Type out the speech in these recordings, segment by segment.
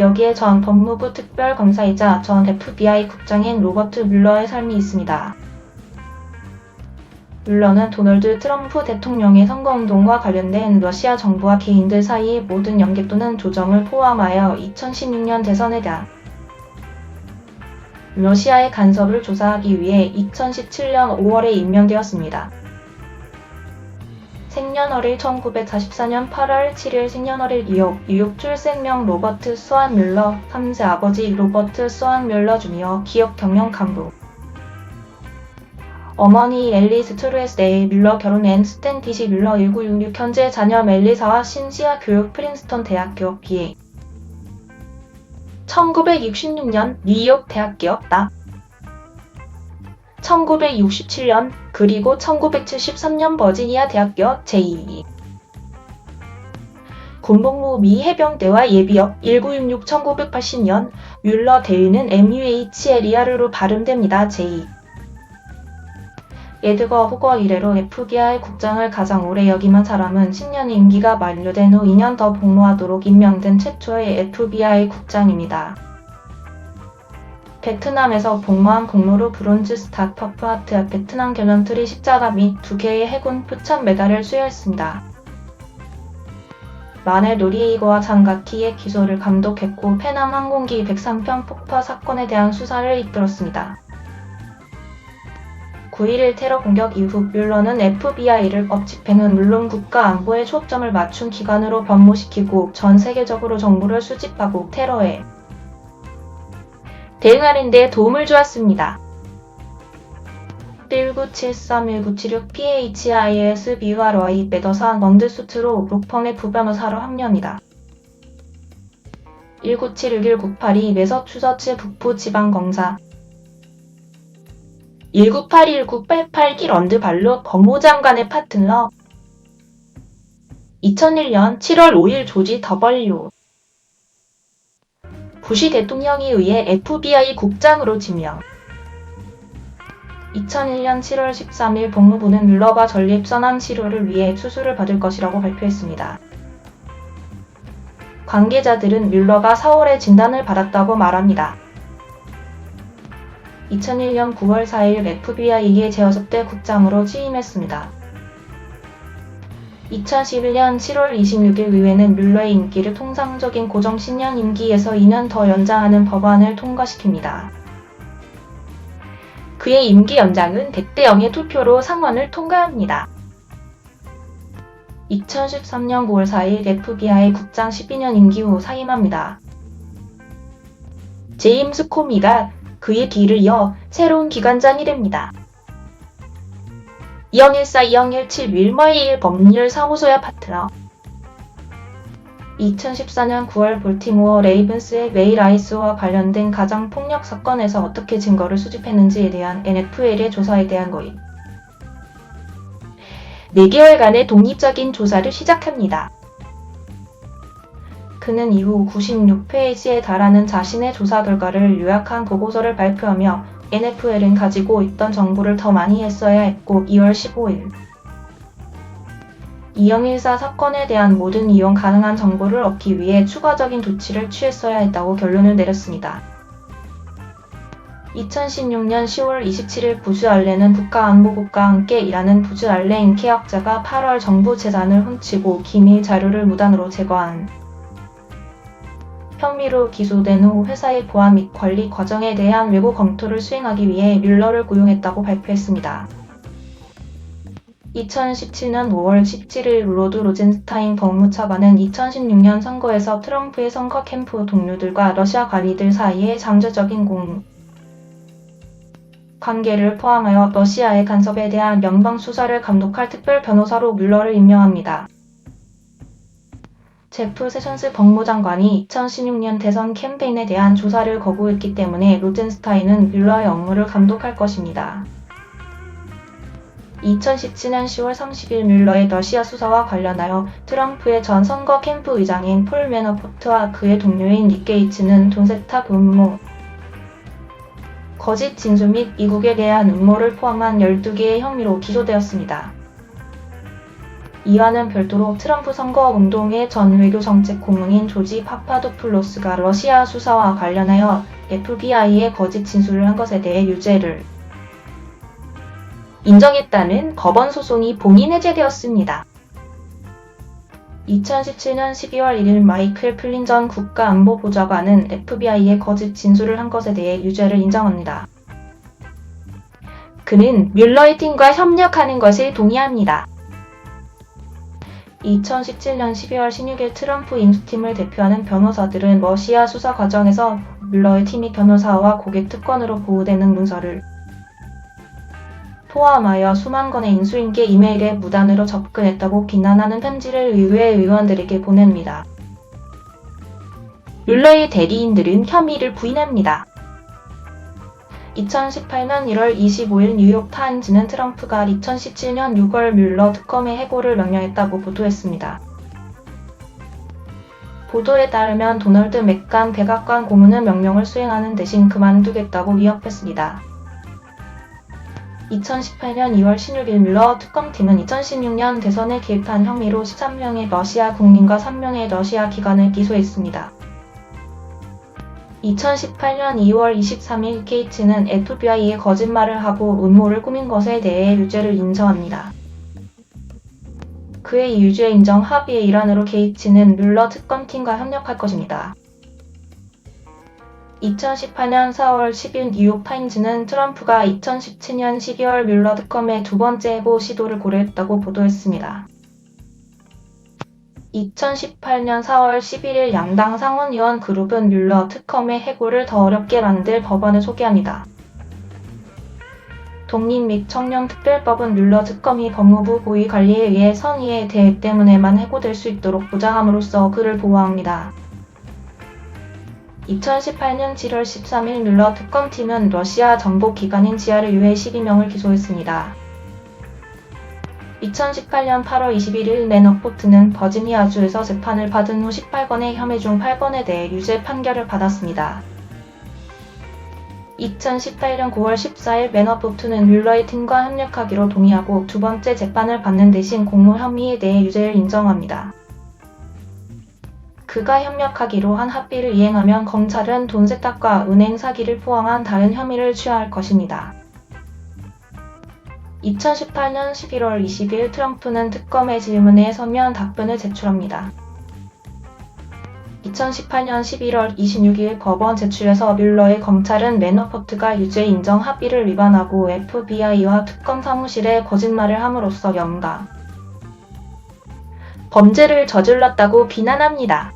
여기에 전 법무부 특별검사이자 전 FBI 국장인 로버트 뮬러의 삶이 있습니다. 뮬러는 도널드 트럼프 대통령의 선거운동과 관련된 러시아 정부와 개인들 사이의 모든 연계 또는 조정을 포함하여 2016년 대선에 대한 러시아의 간섭을 조사하기 위해 2017년 5월에 임명되었습니다. 생년월일 1944년 8월 7일 생년월일 뉴욕, 뉴욕 출생명 로버트 스완 뮬러 3세 아버지 로버트 스완 뮬러 주니어 기업 경영 간부 어머니 앨리스 트루에스 데이 뮬러 결혼엔 스탠 디시 뮬러 1966 현재 자녀 멜리사와 신시아 교육 프린스턴 대학교 BA 1966년 뉴욕 대학교였다. 1967년 그리고 1973년 버지니아 대학교 제2 군복무 미 해병대와 예비역 1966 1980년 뮬러 대위는 MUHL이아르로 발음됩니다. 제2 에드거 후거 이래로 FBI 국장을 가장 오래 역임한 사람은 10년 임기가 만료된 후 2년 더 복무하도록 임명된 최초의 FBI 국장입니다. 베트남에서 복무한 공로로 브론즈 스타 퍼프 하트 베트남 개념트리 십자가 및 두 개의 해군 표창 메달을 수여했습니다. 마넬 노리에이거와 장가키의 기소를 감독했고 페남 항공기 103편 폭파 사건에 대한 수사를 이끌었습니다. 9.11 테러 공격 이후 뮬러는 FBI를 업집행은 물론 국가 안보에 초점을 맞춘 기관으로 변모시키고 전 세계적으로 정보를 수집하고 테러에 대응하는 데 도움을 주었습니다. 1973-1976 PHIS 매더산 런드수트로 로펌의 부변호사로 합류합니다. 1971-1982 매서추서츠 북부 지방검사 1981-1988 런드 발로 법무장관의 파트너 2001년 7월 5일 조지 더벌류 부시 대통령에 의해 FBI 국장으로 지명 2001년 7월 13일 법무부는 뮬러가 전립 선암 치료를 위해 수술을 받을 것이라고 발표했습니다. 관계자들은 뮬러가 4월에 진단을 받았다고 말합니다. 2001년 9월 4일 FBI의 제6대 국장으로 취임했습니다. 2011년 7월 26일 의회는 뮬러의 임기를 통상적인 고정 10년 임기에서 2년 더 연장하는 법안을 통과시킵니다. 그의 임기 연장은 대대 0의 투표로 상원을 통과합니다. 2013년 9월 4일 FBI 국장 12년 임기 후 사임합니다. 제임스 코미가 그의 뒤를 이어 새로운 기관장이 됩니다. 2014-2017 윌머의 법률 사무소의 파트너 2014년 9월 볼티모어 레이븐스의 메이 라이스와 관련된 가장 폭력 사건에서 어떻게 증거를 수집했는지에 대한 NFL의 조사에 대한 거임. 4개월간의 독립적인 조사를 시작합니다. 그는 이후 96페이지에 달하는 자신의 조사 결과를 요약한 보고서를 발표하며 NFL은 가지고 있던 정보를 더 많이 했어야 했고 2월 15일 2014 사건에 대한 모든 이용 가능한 정보를 얻기 위해 추가적인 조치를 취했어야 했다고 결론을 내렸습니다. 2016년 10월 27일 부주 알렌은 국가안보국과 함께 일하는 부주 알렌 계약자가 8월 정부 재산을 훔치고 기밀 자료를 무단으로 제거한 혐의로 기소된 후 회사의 보안 및 관리 과정에 대한 외부 검토를 수행하기 위해 뮬러를 고용했다고 발표했습니다. 2017년 5월 17일 로드 로젠스타인 법무차관은 2016년 선거에서 트럼프의 선거 캠프 동료들과 러시아 관리들 사이의 잠재적인 공 관계를 포함하여 러시아의 간섭에 대한 연방 수사를 감독할 특별 변호사로 뮬러를 임명합니다. 제프 세션스 법무장관이 2016년 대선 캠페인에 대한 조사를 거부했기 때문에 로젠스타인은 뮬러의 업무를 감독할 것입니다. 2017년 10월 30일 뮬러의 러시아 수사와 관련하여 트럼프의 전 선거 캠프 의장인 폴 매너포트와 그의 동료인 닉 게이츠는 돈 세탁 음모, 거짓 진술 및 이국에 대한 음모를 포함한 12개의 혐의로 기소되었습니다. 이와는 별도로 트럼프 선거 운동의 전 외교정책 고문인 조지 파파도플로스가 러시아 수사와 관련하여 FBI에 거짓 진술을 한 것에 대해 유죄를 인정했다는 법원 소송이 봉인 해제되었습니다. 2017년 12월 1일 마이클 플린 전 국가안보보좌관은 FBI에 거짓 진술을 한 것에 대해 유죄를 인정합니다. 그는 뮬러의 팀과 협력하는 것을 동의합니다. 2017년 12월 16일 트럼프 인수팀을 대표하는 변호사들은 러시아 수사 과정에서 뮬러의 팀이 변호사와 고객 특권으로 보호되는 문서를 포함하여 수만 건의 인수인계 이메일에 무단으로 접근했다고 비난하는 편지를 의회 의원들에게 보냅니다. 뮬러의 대리인들은 혐의를 부인합니다. 2018년 1월 25일 뉴욕타임즈는 트럼프가 2017년 6월 뮬러 특검의 해고를 명령했다고 보도했습니다. 보도에 따르면 도널드 맥간 백악관 고문은 명령을 수행하는 대신 그만두겠다고 위협했습니다. 2018년 2월 16일 뮬러 특검팀은 2016년 대선에 개입한 혐의로 13명의 러시아 국민과 3명의 러시아 기관을 기소했습니다. 2018년 2월 23일 게이츠는 FBI에 거짓말을 하고 음모를 꾸민 것에 대해 유죄를 인정합니다. 그의 유죄 인정 합의의 일환으로 게이츠는 뮬러 특검팀과 협력할 것입니다. 2018년 4월 10일 뉴욕 타임즈는 트럼프가 2017년 12월 뮬러 특검의 두 번째 해고 시도를 고려했다고 보도했습니다. 2018년 4월 11일 양당 상원의원 그룹은 뮬러 특검의 해고를 더 어렵게 만들 법안을 소개합니다. 독립 및 청년 특별법은 뮬러 특검이 법무부 고위 관리에 의해 선의의 대회 때문에만 해고될 수 있도록 보장함으로써 그를 보호합니다. 2018년 7월 13일 뮬러 특검팀은 러시아 정보기관인 지하를 유해 12명을 기소했습니다. 2018년 8월 21일 매너포트는 버지니아주에서 재판을 받은 후 18건의 혐의 중 8건에 대해 유죄 판결을 받았습니다. 2018년 9월 14일 매너포트는 뮬러의 팀과 협력하기로 동의하고 두 번째 재판을 받는 대신 공모 혐의에 대해 유죄를 인정합니다. 그가 협력하기로 한 합의를 이행하면 검찰은 돈 세탁과 은행 사기를 포함한 다른 혐의를 취하할 것입니다. 2018년 11월 20일 트럼프는 특검의 질문에 서면 답변을 제출합니다. 2018년 11월 26일 법원 제출에서 뮬러의 검찰은 매너포트가 유죄 인정 합의를 위반하고 FBI와 특검 사무실에 거짓말을 함으로써 연가 범죄를 저질렀다고 비난합니다.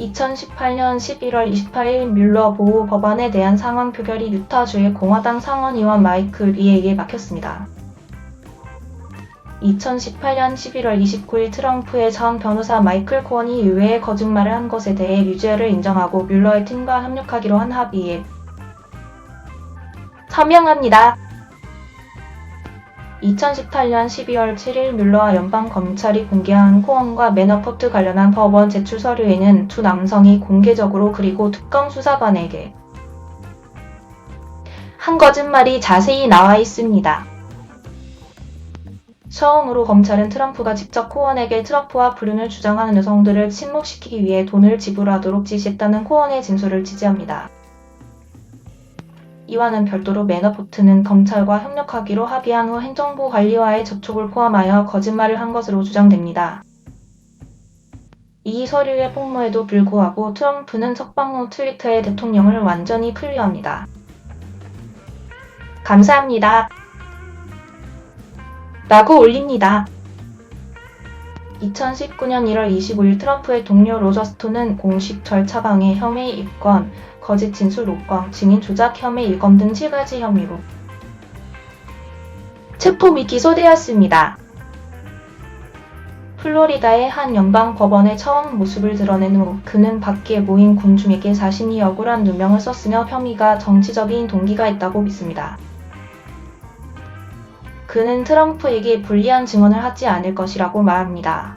2018년 11월 28일 뮬러 보호 법안에 대한 상원 표결이 유타주의 공화당 상원의원 마이클 리에게 막혔습니다. 2018년 11월 29일 트럼프의 전 변호사 마이클 코언이 의회에 거짓말을 한 것에 대해 유죄를 인정하고 뮬러의 팀과 협력하기로 한 합의에 서명합니다. 2018년 12월 7일 뮬러와 연방검찰이 공개한 코언과 매너포트 관련한 법원 제출 서류에는 두 남성이 공개적으로 그리고 특검 수사관에게 한 거짓말이 자세히 나와 있습니다. 처음으로 검찰은 트럼프가 직접 코언에게 트럼프와 불륜을 주장하는 여성들을 침묵시키기 위해 돈을 지불하도록 지시했다는 코언의 진술을 지지합니다. 이와는 별도로 매너포트는 검찰과 협력하기로 합의한 후 행정부 관리와의 접촉을 포함하여 거짓말을 한 것으로 주장됩니다. 이 서류의 폭로에도 불구하고 트럼프는 석방 후 트위터에 대통령을 완전히 풀려합니다. 감사합니다. 라고 올립니다. 2019년 1월 25일 트럼프의 동료 로저 스톤은 공식 절차 방해 혐의 입건, 거짓 진술 녹광, 증인 조작 혐의 일검 등 7가지 혐의로 체포 및 기소되었습니다. 플로리다의 한 연방 법원의 처음 모습을 드러낸 후 그는 밖에 모인 군중에게 자신이 억울한 누명을 썼으며 혐의가 정치적인 동기가 있다고 믿습니다. 그는 트럼프에게 불리한 증언을 하지 않을 것이라고 말합니다.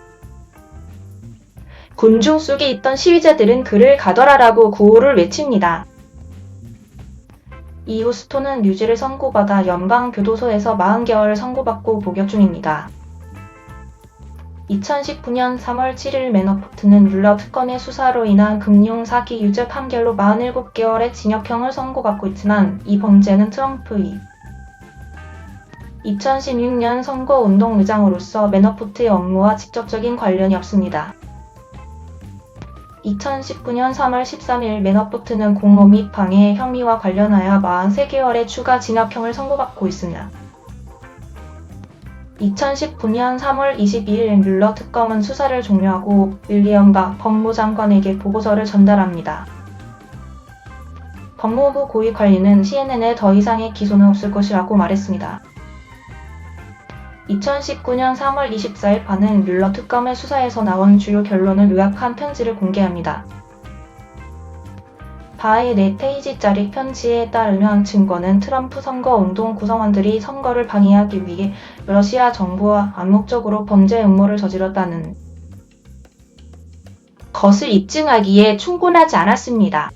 군중 속에 있던 시위자들은 그를 가둬라라고 구호를 외칩니다. 이후 스톤은 유죄를 선고받아 연방 교도소에서 40개월을 선고받고 복역 중입니다. 2019년 3월 7일 매너포트는 뮬러 특검의 수사로 인한 금융 사기 유죄 판결로 47개월의 징역형을 선고받고 있지만 이 범죄는 트럼프의 2016년 선거운동 의장으로서 매너포트의 업무와 직접적인 관련이 없습니다. 2019년 3월 13일 매너포트는 공모 및 방해 혐의와 관련하여 43개월의 추가 징역형을 선고받고 있습니다. 2019년 3월 22일 뮬러 특검은 수사를 종료하고 윌리엄 박 법무장관에게 보고서를 전달합니다. 법무부 고위 관리는 CNN에 더 이상의 기소는 없을 것이라고 말했습니다. 2019년 3월 24일 반은 뮬러 특검의 수사에서 나온 주요 결론을 요약한 편지를 공개합니다. 바의 4페이지짜리 편지에 따르면 증거는 트럼프 선거 운동 구성원들이 선거를 방해하기 위해 러시아 정부와 암묵적으로 범죄 음모를 저질렀다는 것을 입증하기에 충분하지 않았습니다.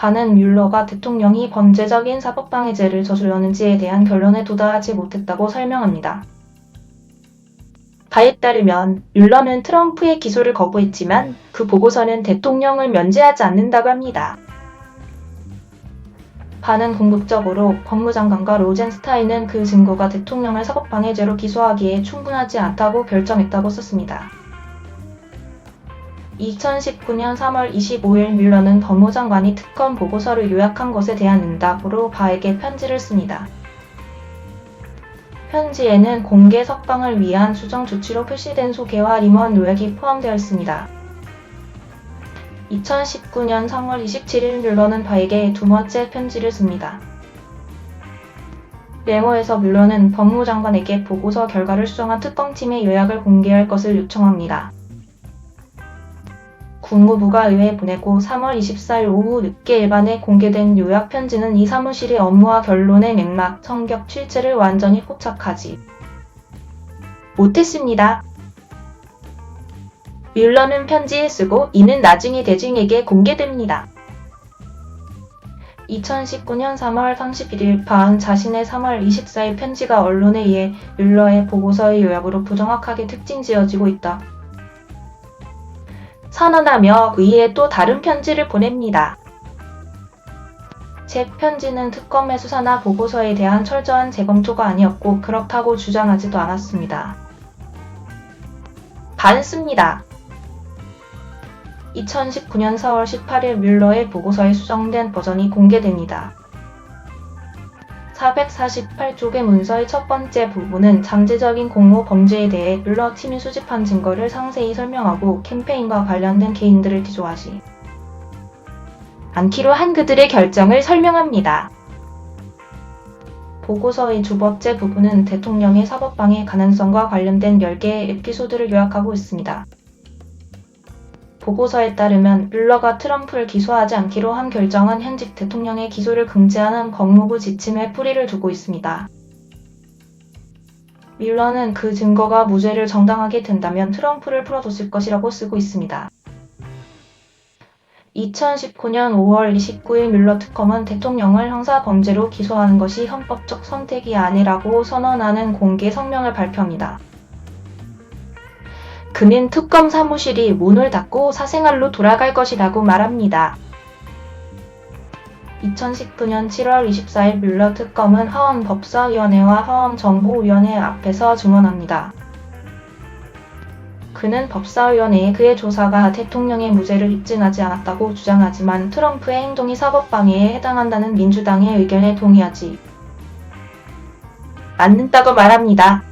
반은 뮬러가 대통령이 범죄적인 사법방해죄를 저질렀는지에 대한 결론에 도달하지 못했다고 설명합니다. 바에 따르면 뮬러는 트럼프의 기소를 거부했지만 그 보고서는 대통령을 면제하지 않는다고 합니다. 반은 궁극적으로 법무장관과 로젠스타인은 그 증거가 대통령을 사법방해죄로 기소하기에 충분하지 않다고 결정했다고 썼습니다. 2019년 3월 25일 뮬러는 법무 장관이 특검 보고서를 요약한 것에 대한 응답으로 바에게 편지를 씁니다. 편지에는 공개 석방을 위한 수정 조치로 표시된 소개와 임원 요약이 포함되어 있습니다. 2019년 3월 27일 뮬러는 바에게 두 번째 편지를 씁니다. 메모에서 뮬러는 법무장관에게 보고서 결과를 수정한 특검팀의 요약을 공개할 것을 요청합니다. 국무부가 의회에 보내고 3월 24일 오후 늦게 일반에 공개된 요약 편지는 이 사무실의 업무와 결론의 맥락, 성격, 실체를 완전히 포착하지 못했습니다. 뮬러는 편지에 쓰고 이는 나중에 대중에게 공개됩니다. 2019년 3월 31일 반 자신의 3월 24일 편지가 언론에 의해 뮬러의 보고서의 요약으로 부정확하게 특징 지어지고 있다. 선언하며 의회에 또 다른 편지를 보냅니다. 제 편지는 특검의 수사나 보고서에 대한 철저한 재검토가 아니었고 그렇다고 주장하지도 않았습니다. 반습니다. 2019년 4월 18일 뮬러의 보고서에 수정된 버전이 공개됩니다. 448쪽의 문서의 첫 번째 부분은 잠재적인 공모 범죄에 대해 뮬러 팀이 수집한 증거를 상세히 설명하고 캠페인과 관련된 개인들을 기소하지 않기로 한 그들의 결정을 설명합니다. 보고서의 두 번째 부분은 대통령의 사법방해 가능성과 관련된 10개의 에피소드를 요약하고 있습니다. 보고서에 따르면 뮬러가 트럼프를 기소하지 않기로 한 결정은 현직 대통령의 기소를 금지하는 법무부 지침에 뿌리를 두고 있습니다. 뮬러는 그 증거가 무죄를 정당하게 된다면 트럼프를 풀어줬을 것이라고 쓰고 있습니다. 2019년 5월 29일 뮬러 특검은 대통령을 형사범죄로 기소하는 것이 헌법적 선택이 아니라고 선언하는 공개 성명을 발표합니다. 그는 특검 사무실이 문을 닫고 사생활로 돌아갈 것이라고 말합니다. 2019년 7월 24일 뮬러 특검은 하원법사위원회와 하원정보위원회 앞에서 증언합니다. 그는 법사위원회에 그의 조사가 대통령의 무죄를 입증하지 않았다고 주장하지만 트럼프의 행동이 사법방해에 해당한다는 민주당의 의견에 동의하지 않는다고 말합니다.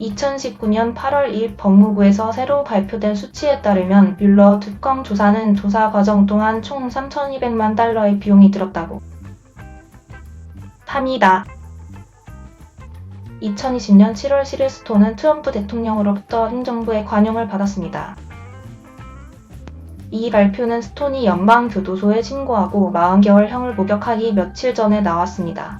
2019년 8월 2일 법무부에서 새로 발표된 수치에 따르면 뮬러 특검 조사는 조사 과정 동안 총 3,200만 달러의 비용이 들었다고 합니다. 2020년 7월 시리스톤은 트럼프 대통령으로부터 행정부의 관용을 받았습니다. 이 발표는 스톤이 연방교도소에 신고하고 40개월형을 목격하기 며칠 전에 나왔습니다.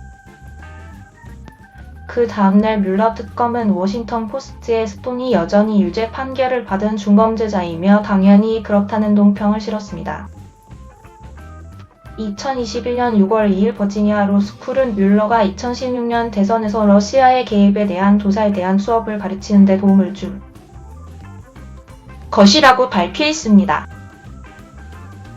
그 다음날 뮬러 특검은 워싱턴 포스트에 스톤이 여전히 유죄 판결을 받은 중범죄자이며 당연히 그렇다는 논평을 실었습니다. 2021년 6월 2일 버지니아 로스쿨은 뮬러가 2016년 대선에서 러시아의 개입에 대한 조사에 대한 수업을 가르치는 데 도움을 준 것이라고 발표했습니다.